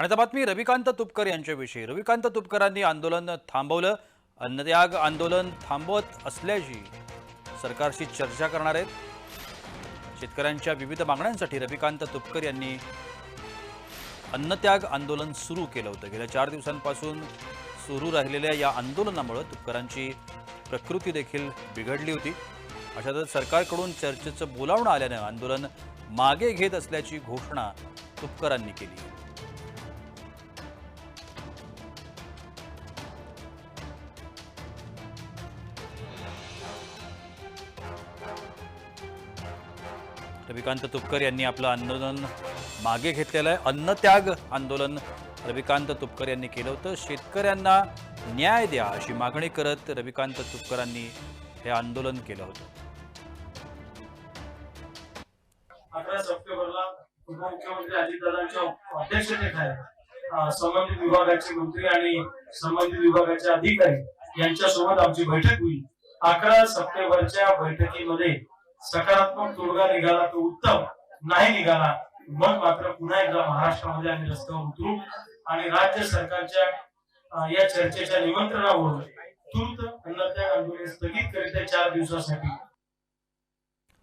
आणि आता बातमी रविकांत तुपकर यांच्याविषयी. रविकांत तुपकरांनी आंदोलन थांबवलं. अन्नत्याग आंदोलन थांबवत असल्याची सरकारशी चर्चा करणार आहेत. शेतकऱ्यांच्या विविध मागण्यांसाठी रविकांत तुपकर यांनी अन्नत्याग आंदोलन सुरू केलं होतं. गेल्या चार दिवसांपासून सुरू राहिलेल्या या आंदोलनामुळे तुपकरांची प्रकृती देखील बिघडली होती. अशातच सरकारकडून चर्चेचं बोलावणं आल्यानं आंदोलन मागे घेत असल्याची घोषणा तुपकरांनी केली. रविकांत तुपकर यांनी आपलं आंदोलन मागे घेतलेलं आहे. अन्नत्याग आंदोलन रविकांत तुपकर यांनी केलं होतं. शेतकऱ्यांना न्याय द्या अशी मागणी करत रविकांत तुपकरांनी हे आंदोलन केलं होतं. अकरा सप्टेंबरला उपमुख्यमंत्री अजितदादांच्या अध्यक्षतेखाली संबंधित विभागाचे मंत्री आणि संबंधित विभागाचे अधिकारी यांच्यासोबत आमची बैठक होईल. अकरा सप्टेंबरच्या बैठकीमध्ये सकारात्मक तोडगा निघाला तो उत्तम. नाही निघाला मग मात्र पुन्हा एकदा महाराष्ट्रामध्ये आम्ही रस्त्यावर उतरू आणि राज्य सरकारच्या या चर्चेच्या निमंत्रणावरून तूर्त अन्नत्याग आंदोलन स्थगित करीत चार दिवसासाठी.